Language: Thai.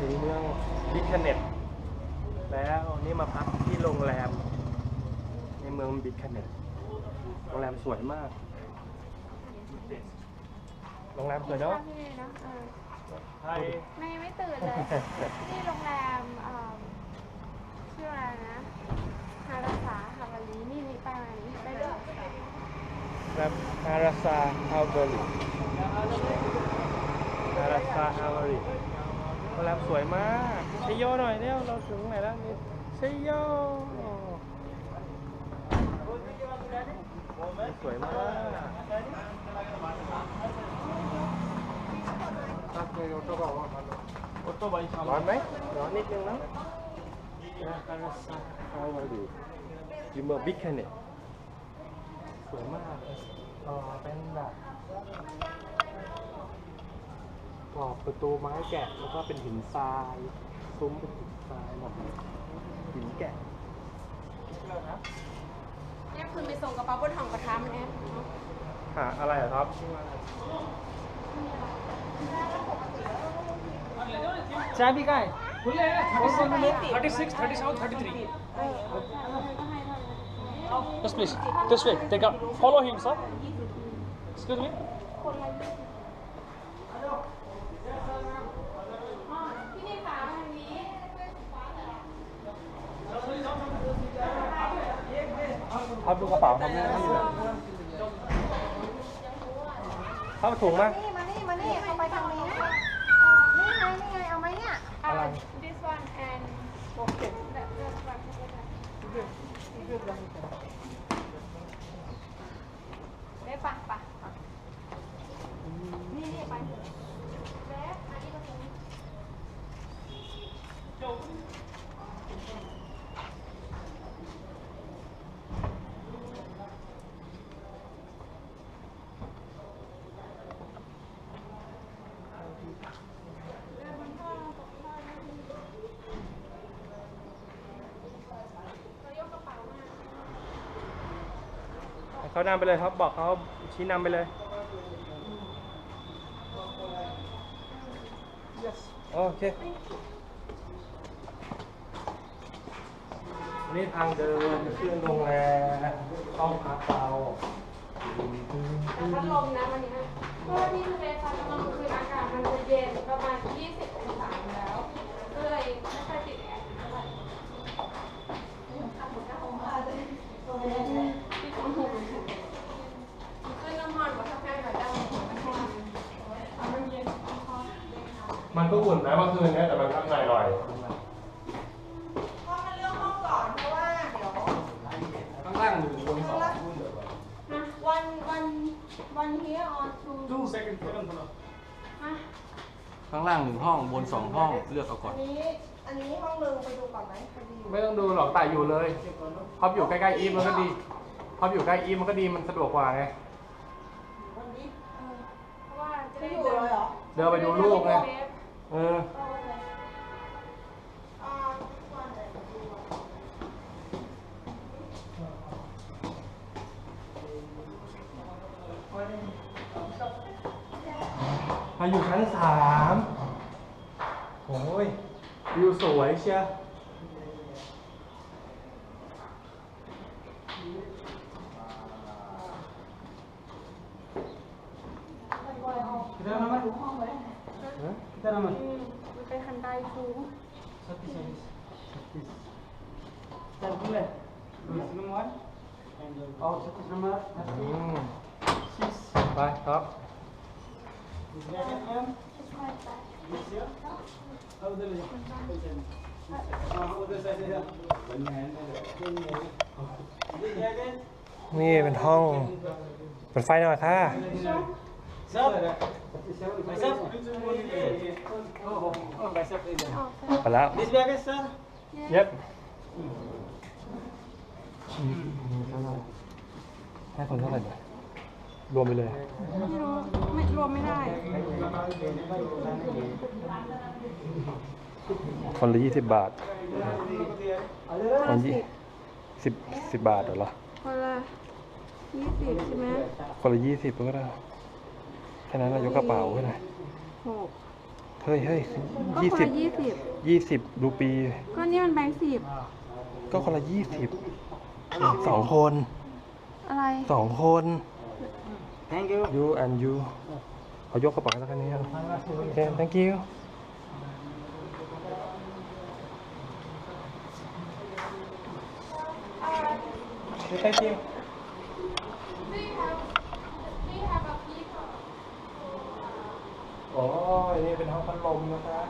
ถึงเมืองบิคเนตแล้วนี่มาพักที่โรงแรม ในเมืองบิคเนตโรงแรมสวยมาก โรงแรมสวยเนาะพี่เลยนะเออไทยไม่ไม่ตื่นเลยที่โรงแรมเอ่อชื่ออะไรนะฮาราสาฮาวาลีนี่นี่ไปไหมไปด้วยแบบฮาราซาฮาวเบอรีฮาราซาฮาวเบ อรีโรงแรมสวยมากชยโยหน่อยเร็วเราถึงไหนแล้วนี่ชยโยสวยมากร้อนไหมร้อนนิดนึงนะนะฮาราซาฮาวเบอรีอยู่เมืองบิ๊กแคนเนตสวยมากต่อเป็นแบบ กรอบประตูไม้แกะแล้วก็เป็นหินทรายซุ้มเป็นหินทรายหมดหินแกะแอปคือไปส่งกระเป๋าบนห้องกระทะมันแอปหาอะไรอะครับใช่พี่ไก่คุณเลย36 37 33 Yes please this way take up follow him sir excuse me ดูกระเป๋าทำหน้าที่เลยเข้าถุงมานี่มานี่มานี่เข้าไปทางนี้นะนี่ไงนี่ไงเอาไหมเนี่ย อะไร this one and ด้ปะปะนี่นี่ไปแล้วอันนี้ก็ตรงนี้ เขานำไปเลยครับ บอกเขาชี้นำไปเลย โอเคนี่ทางเดินขึ้นโรงแรมห้องพักเราแต่พัดลมนะวันนี้นะเพราะว่าที่ทะเลทรายกำลังคืนอากาศมันจะเย็นประมาณ20 องศาอยู่แล้วก็เลยไม่ค่อยติดแอร์เท่าไหร่ที่ของหูขึ้นน้ำมันว่าถ้าแพ้แบบได้มันร้อนเอามันเย็นพอ มันก็อุ่นนะเมื่อคืนเนี้ยแต่มันทำหน่อยหน่อยเพราะมันเลือกห้องก่อนเพราะว่าเดี๋ยวข้างล่างอยู่บนสองวันวันวันเฮียออนทู Two seconds. Put on, put on. ฮะข้างล่างหนึ่งห้องบนสองห้องเลือกเอาก่ออันนนี้อันนี้ห้องนึงไปดูก่อนไหมไปดูไม่ต้องดูหรอกแต่อยู่เลยพอบอยู่ใกล้ๆอีฟมันก็ดีพอบอยู่ใกล้อีฟมันก็ดีมันสะดวกกว่าไงวันนี้เพราะว่าจะไม่ได้อยู่เลยเหรอเดินไปดูลูกไง เออมาอยู่ชั้นสามโอ้ยวิวสวยเชียเดินอาไหม คันไดสูง छत्तीस छत्तीस चल खुले number one और छत्तीस नंबर อืม सिक्स ไปครับ This bracket M. This here. अब उधर ले जाओ हाँ उधर साइड से जाओ This bracket. นี่เป็นห้องเปิดไฟหน่อยค่ะ ไปแล้ว This bag is sir? Yep. ให้คนเท่าไหร่เนี่ยรวมไปเลย ไม่รู้ไม่รวมไม่ได้ คนละยี่สิบบาท คนยี่สิบสิบบาทเหรอ คนละยี่สิบใช่ไหมคนละยี่สิบก็ได้ ค่นั้นเรายกกระเป๋าขึ้นหน่อยหกเฮ้ยเฮ้ยก็ยี่คนสิบละยี่สิบยี่สิบรูปี ก็นี่มันแบงค์สิบก็คนละยี่สิบสองคนอะไร สองคน Thank you. you and you เขายกกระเป๋าสักนิดโอเค thank you อ่า thank you we have we have a people อ๋ออันนี้เป็นห้อง พัดลมนะคะ